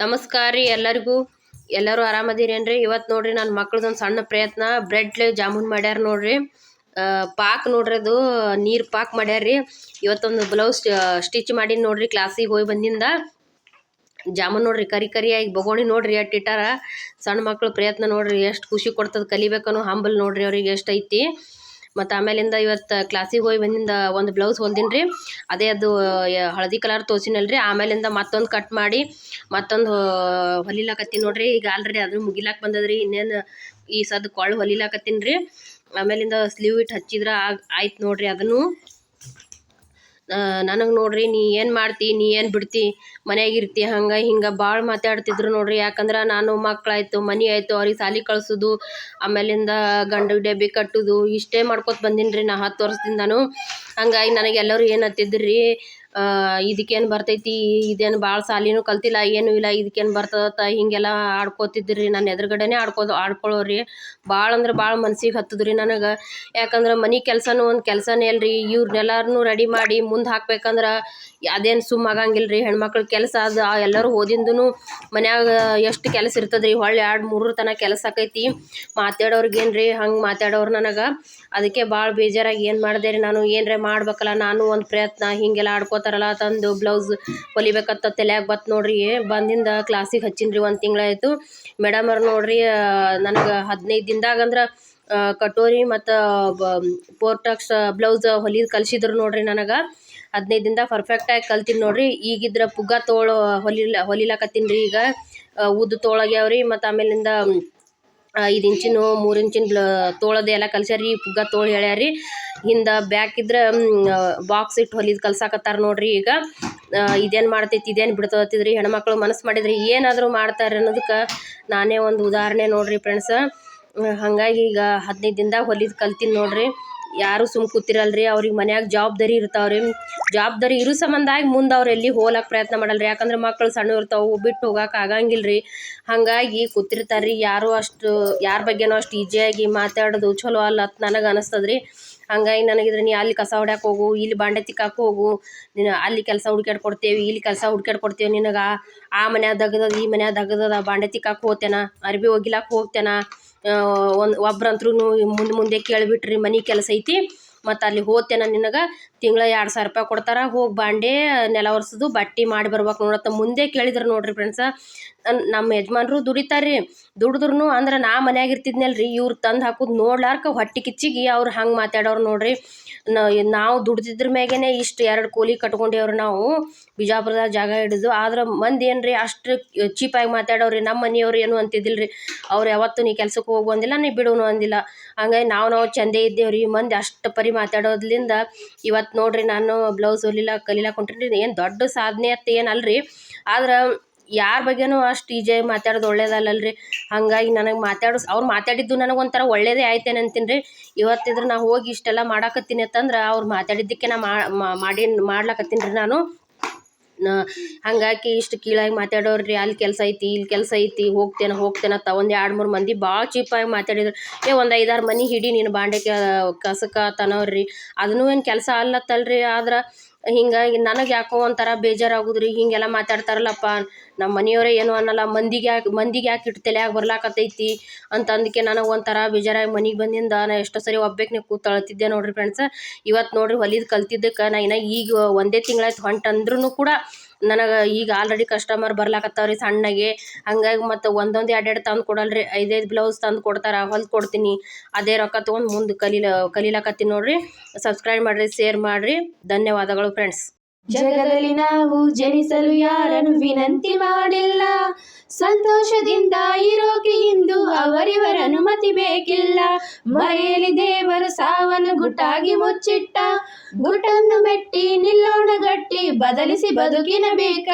ನಮಸ್ಕಾರ ರೀ ಎಲ್ಲರಿಗೂ. ಎಲ್ಲರೂ ಆರಾಮದಿರೇನ್ರಿ? ಇವತ್ತು ನೋಡ್ರಿ ನನ್ನ ಮಕ್ಳದೊಂದು ಸಣ್ಣ ಪ್ರಯತ್ನ. ಬ್ರೆಡ್ಲೆ ಜಾಮೂನ್ ಮಾಡ್ಯಾರ ನೋಡ್ರಿ. ಪಾಕ್ ನೋಡ್ರಿ ಅದು. ನೀರು ಪಾಕ್ ಮಾಡ್ಯಾರ್ರಿ ಇವತ್ತೊಂದು ಬ್ಲೌಸ್ ಸ್ಟಿಚ್ ಮಾಡೀನಿ ನೋಡ್ರಿ ಕ್ಲಾಸಿಗೆ ಹೋಗಿ ಬಂದಿಂದ. ಜಾಮೂನ್ ನೋಡ್ರಿ, ಕರಿ ಕರಿಯಾಗಿ ಬಗೋಣಿ ನೋಡ್ರಿ ಅಟ್ಟಿಟ್ಟಾರ ಸಣ್ಣ ಮಕ್ಳು ಪ್ರಯತ್ನ ನೋಡ್ರಿ ಎಷ್ಟು ಖುಷಿ ಕೊಡ್ತದ ಕಲಿಬೇಕನ್ನೋ ಹಂಬಲ್ ನೋಡ್ರಿ ಅವ್ರಿಗೆ ಎಷ್ಟು ಐತಿ. ಮತ್ತು ಆಮೇಲಿಂದ ಇವತ್ತು ಕ್ಲಾಸಿಗೆ ಹೋಗಿ ಬಂದಿಂದ ಒಂದು ಬ್ಲೌಸ್ ಹೊಲ್ದಿನಿ ರೀ ಅದೇ ಅದು ಹಳದಿ ಕಲರ್ ತೋರಿಸಿನಲ್ರಿ. ಆಮೇಲಿಂದ ಮತ್ತೊಂದು ಕಟ್ ಮಾಡಿ, ಮತ್ತೊಂದು ಹೊಲಿಲಾಕತ್ತೀನಿ ನೋಡ್ರಿ. ಈಗ ಆಲ್ರೆಡಿ ಅದು ಮುಗಿಲಾಕ ಬಂದದ್ರಿ. ಇನ್ನೇನು ಈ ಸದ್ ಕೊಳ್ ಹೊಲಿಲಾಕತ್ತೀನಿ ರೀ. ಆಮೇಲಿಂದ ಸ್ಲೀವ್ ಇಟ್ಟು ಹಚ್ಚಿದ್ರೆ ಆಗ, ಆಯ್ತು ನೋಡ್ರಿ ಅದನ್ನು. ನನಗೆ ನೋಡ್ರಿ, ನೀ ಏನು ಮಾಡ್ತಿ, ನೀ ಏನು ಬಿಡ್ತಿ, ಮನ್ಯಾಗ ಇರ್ತಿ ಹಂಗೆ ಹಿಂಗೆ ಭಾಳ ಮಾತಾಡ್ತಿದ್ರು ನೋಡ್ರಿ. ಯಾಕಂದ್ರೆ ನಾನು ಮಕ್ಕಳಾಯ್ತು ಮನೆ ಆಯಿತು, ಅವ್ರಿಗೆ ಸಾಲಿ ಕಳ್ಸೋದು ಆಮೇಲಿಂದ ಗಂಡ ಡಬ್ಬಿ ಕಟ್ಟೋದು, ಇಷ್ಟೇ ಮಾಡ್ಕೊತ ಬಂದೀನಿ ರೀ ನಾ ಹತ್ತು ವರ್ಷದಿಂದನೂ. ಹಂಗಾಗಿ ನನಗೆ ಎಲ್ಲರೂ ಏನು ಹತ್ತಿದ್ರಿ? ಇದಕ್ಕೇನು ಬರ್ತೈತಿ? ಇದೇನು ಭಾಳ ಸಾಲಿನೂ ಕಲ್ತಿಲ್ಲ, ಏನೂ ಇಲ್ಲ ಇದಕ್ಕೇನು ಬರ್ತದತ್ತ ಹೀಗೆಲ್ಲ ಆಡ್ಕೋತಿದ್ರಿ. ನನ್ನ ಎದುರುಗಡೆನೇ ಆಡ್ಕೋದು ಆಡ್ಕೊಳ್ಳೋರಿ ಭಾಳ ಅಂದ್ರೆ ಭಾಳ ಮನ್ಸಿಗೆ ಹತ್ತದ್ರಿ ನನಗೆ. ಯಾಕಂದ್ರೆ ಮನೆ ಕೆಲಸನೂ ಒಂದು ಕೆಲಸನೇ ಅಲ್ರಿ. ಇವ್ರನ್ನೆಲ್ಲರನ್ನೂ ರೆಡಿ ಮಾಡಿ ಮುಂದೆ ಹಾಕ್ಬೇಕಂದ್ರೆ ಅದೇನು ಸುಮ್ಮ ಆಗಂಗಿಲ್ಲ ರೀ ಹೆಣ್ಮಕ್ಳ ಕೆಲಸ ಅದು ಎಲ್ಲರೂ ಓದಿಂದೂ ಮನ್ಯಾಗ ಎಷ್ಟು ಕೆಲಸ ಇರ್ತದ್ರಿ? ಹೊಳ್ಳಿ ಎರಡು ಮೂರರ ತನಕ ಕೆಲಸ ಆಕೈತಿ. ಮಾತಾಡೋರ್ಗೇನು ರೀ ಹಂಗೆ ಮಾತಾಡೋರು ನನಗೆ. ಅದಕ್ಕೆ ಭಾಳ ಬೇಜಾರಾಗಿ ಏನು ಮಾಡಿದೆ ರೀ ನಾನು? ಏನರೇ ಮಾಡ್ಬೇಕಲ್ಲ, ನಾನು ಒಂದು ಪ್ರಯತ್ನ. ಹೀಗೆಲ್ಲ ಆಡ್ಕೋತಾರಲ್ಲ, ತಂದು ಬ್ಲೌಸ್ ಹೊಲಿಬೇಕಂತ ತಲೆಯಾಗ ಬತ್ ನೋಡ್ರಿ. ಬಂದಿಂದ ಕ್ಲಾಸಿಗೆ ಹಚ್ಚಿನಿ ರೀ ಒಂದು ತಿಂಗಳಾಯಿತು ಮೇಡಮ್ ಅವ್ರು ನೋಡ್ರಿ ನನಗೆ ಹದಿನೈದು ದಿನದಾಗ ಅಂದ್ರೆ ಕಟೋರಿ ಮತ್ತು ಪೋರ್ಟಕ್ಸ್ ಬ್ಲೌಸ್ ಹೊಲಿದು ಕಲಿಸಿದ್ರು ನೋಡ್ರಿ ನನಗೆ. ಹದಿನೈದು ದಿನದಾಗ ಪರ್ಫೆಕ್ಟಾಗಿ ಕಲ್ತೀನಿ ನೋಡ್ರಿ. ಈಗಿದ್ರೆ ಪುಗ್ಗ ತೋಳು ಹೊಲಿಲ, ಹೊಲಿಲಕತ್ತೀನಿ ರೀ ಈಗ. ಉದ್ದು ಉದ್ದ ತೋಳಾಗ್ಯಾವ ರೀ ಮತ್ತು ಆಮೇಲಿಂದ ಐದು ಇಂಚಿನೂ ಮೂರು ಇಂಚಿನ ಬ್ಲ, ತೋಳದ ಎಲ್ಲ ಕಲ್ಸ್ಯಾರ ರೀ ಪುಗ್ಗ ತೋಳು ಹೇಳ್ಯಾರಿ ಹಿಂದೆ ಬ್ಯಾಕ್ ಇದ್ರೆ ಬಾಕ್ಸ್ ಇಟ್ಟು ಹೊಲಿದು ಕಲ್ಸಾಕತ್ತಾರ ನೋಡ್ರಿ ಈಗ. ಇದೇನು ಮಾಡ್ತೈತಿ, ಇದೇನು ಬಿಡ್ತದತ್ತಿದ್ರಿ ಹೆಣ್ಮಕ್ಳು ಮನಸ್ಸು ಮಾಡಿದ್ರಿ ಏನಾದರೂ ಮಾಡ್ತಾರೆ ಅನ್ನೋದಕ್ಕೆ ನಾನೇ ಒಂದು ಉದಾಹರಣೆ ನೋಡ್ರಿ ಫ್ರೆಂಡ್ಸ್ ಹಾಗಾಗಿ ಈಗ ಹದಿನೈದು ದಿನದಾಗ ಹೊಲಿದು ಕಲ್ತೀನಿ ನೋಡ್ರಿ. ಯಾರು ಸುಮ್ ಕೂತಿರಲ್ರಿ, ಅವ್ರಿಗೆ ಮನ್ಯಾಗ ಜವಾಬ್ದಾರಿ ಇರ್ತಾವ್ರಿ. ಜವಾಬ್ದಾರಿ ಇರೋ ಸಂಬಂಧಾಗಿ ಮುಂದೆ ಅವ್ರು ಎಲ್ಲಿ ಹೋಗ್ಲಕ್ಕೆ ಪ್ರಯತ್ನ ಮಾಡಲ್ರಿ. ಯಾಕಂದ್ರೆ ಮಕ್ಕಳು ಸಣ್ಣ ಇರ್ತಾವೆ ಬಿಟ್ಟು ಹೋಗಕ್ಕೆ ರೀ ಹಾಗಾಗಿ ಕೂತಿರ್ತಾರೆ ರೀ ಯಾರು ಅಷ್ಟು, ಯಾರ ಬಗ್ಗೆನೂ ಅಷ್ಟು ಈಜಿಯಾಗಿ ಮಾತಾಡೋದು ಚಲೋ ಅಲ್ಲ ಅಂತ ನನಗೆ ಅನಿಸ್ತದ ರೀ ಹಂಗಾಗಿ ನನಗಿದ್ರೆ ನೀ ಅಲ್ಲಿ ಕಸ ಹೊಡ್ಯಾಕೆ ಹೋಗು, ಇಲ್ಲಿ ಬಾಂಡೆ ತಿಕ್ಕಾಕೆ ಹೋಗು ನೀನು ಅಲ್ಲಿ ಕೆಲಸ ಹುಡ್ಕ್ಯಾಡ್ ಕೊಡ್ತೇವೆ, ಇಲ್ಲಿ ಕೆಲಸ ಹುಡ್ಕ್ಯಾಡ್ ಕೊಡ್ತೇವೆ ನಿನಗೆ. ಆ ಮನ್ಯಾಗ ದಗದದ, ಈ ಮನ್ಯಾಗ ದಗದದ, ಬಾಂಡೆ ತಿಕ್ಕಾಕೆ ಹೋಗ್ತೇನ, ಅರ್ಬಿ ಒಗಿಲಾಕೆ ಹೋಗ್ತೇನ. ಒಂದು ಒಬ್ರಂತ್ರು ಮುಂದೆ ಮುಂದೆ ಕೇಳಿಬಿಟ್ರಿ ಮನೆ ಕೆಲಸ ಐತಿ, ಮತ್ತು ಅಲ್ಲಿ ಹೋಗ್ತೇನೆ ನಿನಗೆ. ತಿಂಗಳ ಎರಡು ಸಾವಿರ ರೂಪಾಯಿ ಕೊಡ್ತಾರೆ, ಹೋಗಿ ಬಾಂಡೆ ನೆಲ ಒರೆಸೋದು, ಬಟ್ಟೆ ಮಾಡಿ ಬರ್ಬೇಕು ನೋಡತ್ತ. ಮುಂದೆ ಕೇಳಿದ್ರು ನೋಡ್ರಿ ಫ್ರೆಂಡ್ಸ ನಮ್ಮ ಯಜಮಾನ್ರು ದುಡಿತಾರೆ ರೀ ದುಡಿದ್ರು ಅಂದ್ರೆ ನಾ ಮನ್ಯಾಗ ಇರ್ತಿದ್ನಲ್ಲ ರೀ ಇವ್ರು ತಂದು ಹಾಕೋದು ನೋಡ್ಲಾರ್ಕ ಹೊಟ್ಟೆ ಕಿಚ್ಚಿಗೆ ಅವ್ರು ಹಂಗೆ ಮಾತಾಡೋರು ನೋಡ್ರಿ. ನಾವು ದುಡ್ದಿದ್ರ ಮ್ಯಾಗೇನೆ ಇಷ್ಟು ಎರಡು ಕೂಲಿ ಕಟ್ಕೊಂಡೇವ್ರಿ ನಾವು, ಬಿಜಾಪುರದಾಗ ಜಾಗ ಹಿಡಿದು. ಆದ್ರೆ ಮಂದಿ ಏನ್ರಿ ಅಷ್ಟು ಚೀಪಾಗಿ ಮಾತಾಡೋರಿ ನಮ್ಮ ಮನೆಯವ್ರು ಏನು ಅಂತಿದ್ದಿಲ್ಲ ರೀ ಅವ್ರು ಯಾವತ್ತೂ ನೀ ಕೆಲ್ಸಕ್ಕೆ ಹೋಗು ಅಂದಿಲ್ಲ ನೀ ಬಿಡುನು ಅಂದಿಲ್ಲ. ಹಂಗಾಗಿ ನಾವು ನಾವು ಚಂದೇ ಇದ್ದೇವ್ರಿ ಮಂದಿ ಅಷ್ಟು ಪರಿ ಮಾತಾಡೋದ್ರಿಂದ ಇವತ್ತು ನೋಡ್ರಿ ನಾನು ಬ್ಲೌಸ್ ಹೊಲಿಲ್ಲ ಕಲಿಲಾಕ ಹೊಂಟೇನಿ ಏನು ದೊಡ್ಡ ಸಾಧನೆ ಏನಲ್ಲ ರೀ ಆದ್ರೆ ಯಾರ ಬಗ್ಗೆನೂ ಅಷ್ಟು ಈಜಿಯಾಗಿ ಮಾತಾಡೋದು ಒಳ್ಳೇದಲ್ಲಲ್ರಿ. ಹಾಗಾಗಿ ನನಗೆ ಮಾತಾಡೋ ಅವ್ರು ಮಾತಾಡಿದ್ದು ನನಗೆ ಒಂಥರ ಒಳ್ಳೇದೇ ಆಯ್ತೇನೆ ಅಂತೀನಿ ರೀ ಇವತ್ತಿದ್ರೆ ನಾ ಹೋಗಿ ಇಷ್ಟೆಲ್ಲ ಮಾಡಾಕತ್ತೀನಿ ಅಂತಂದ್ರೆ ಅವ್ರು ಮಾತಾಡಿದ್ದಕ್ಕೆ ನಾ ಮಾಡಿ ಮಾಡ್ಲಾಕತ್ತೀನಿ ರೀ ನಾನು ಹಂಗಾಗಿ ಇಷ್ಟು ಕೀಳಾಗಿ ಮಾತಾಡೋರ್ರಿ, ಅಲ್ಲಿ ಕೆಲಸ ಐತಿ, ಇಲ್ಲಿ ಕೆಲಸ ಐತಿ, ಹೋಗ್ತೇನೆ ಹೋಗ್ತೇನೆ ಅಂತ ಒಂದು ಎರಡು ಮೂರು ಮಂದಿ ಭಾಳ ಚೀಪಾಗಿ ಮಾತಾಡಿದ್ರು. ಏ ಒಂದು ಐದಾರು ಮನೆ ಹಿಡಿ ನೀನು ಬಾಂಡೆ ಕಸಕ ತನವ್ರಿ ಅದನ್ನೂ ಏನು ಕೆಲಸ ಅಲ್ಲತ್ತಲ್ರಿ ಆದ್ರೆ ಹಿಂಗಾಗಿ ನನಗೆ ಯಾಕೋ ಒಂಥರ ಬೇಜಾರಾಗುದ್ರಿ, ಹೀಗೆಲ್ಲ ಮಾತಾಡ್ತಾರಲ್ಲಪ್ಪ. ನಮ್ಮ ಮನೆಯವರೇ ಏನು ಅನ್ನಲ್ಲ, ಮಂದಿಗೆ ಯಾಕೆ ಮಂದಿಗೆ ಯಾಕೆ ಇಟ್ಟು ತಲ್ಯಾಗ ಬರ್ಲಾಕತ್ತೈತಿ ಅಂತ ಅಂದಕ್ಕೆ ನನಗೆ ಒಂಥರ ಬೇಜಾರಾಗಿ ಮನೆಗೆ ಬಂದಿಂದ ನಾ ಎಷ್ಟೋ ಸರಿ ಒಬ್ಬೇಕ್ನೆ ಕೂತಳ್ತಿದ್ದೆ ನೋಡ್ರಿ ಫ್ರೆಂಡ್ಸ್ ಇವತ್ತು ನೋಡ್ರಿ ಹೊಲಿದು ಕಲ್ತಿದ್ದಕ್ಕೆ ನಾ ಇನ್ನ ಈಗ ಒಂದೇ ತಿಂಗಳಾಯ್ತು ಹೊಂಟಂದ್ರೂ ಕೂಡ ನನಗೆ ಈಗ ಆಲ್ರೆಡಿ ಕಸ್ಟಮರ್ ಬರ್ಲಾಕತ್ತಾವ್ರಿ ಸಣ್ಣಗೆ. ಹಂಗಾಗಿ ಮತ್ತು ಒಂದೊಂದು ಎರಡು ಎರಡು ತಂದು ಕೊಡಲ್ರಿ. ಐದೈದು ಬ್ಲೌಸ್ ತಂದು ಕೊಡ್ತಾರೆ, ಹೊಲ್ದು ಕೊಡ್ತೀನಿ. ಅದೇ ರೊಕ್ಕ ತೊಗೊಂಡು ಮುಂದೆ ಕಲೀಲ, ಕಲೀಲಾಕತ್ತೀನಿ ನೋಡಿರಿ. ಸಬ್ಸ್ಕ್ರೈಬ್ ಮಾಡಿರಿ ಶೇರ್ ಮಾಡಿರಿ. ಧನ್ಯವಾದಗಳು ಫ್ರೆಂಡ್ಸ್ ಜಗದಲ್ಲಿ ನಾವು ಜನಿಸಲು ಯಾರನ್ನು ವಿನಂತಿ ಮಾಡಿಲ್ಲ. ಸಂತೋಷದಿಂದ ಇರೋಕೆ ಇಂದು ಅವರಿವರ ಅನುಮತಿ ಬೇಕಿಲ್ಲ. ಮರೆಯಲಿ ದೇವರು ಸಾವನ್ನು ಗುಟ್ಟಾಗಿ ಮುಚ್ಚಿಟ್ಟ. ಗುಟನ್ನು ಮೆಟ್ಟಿ ನಿಲ್ಲೋಣ ಗಟ್ಟಿ, ಬದಲಿಸಿ ಬದುಕಿನ ಬೇಕ.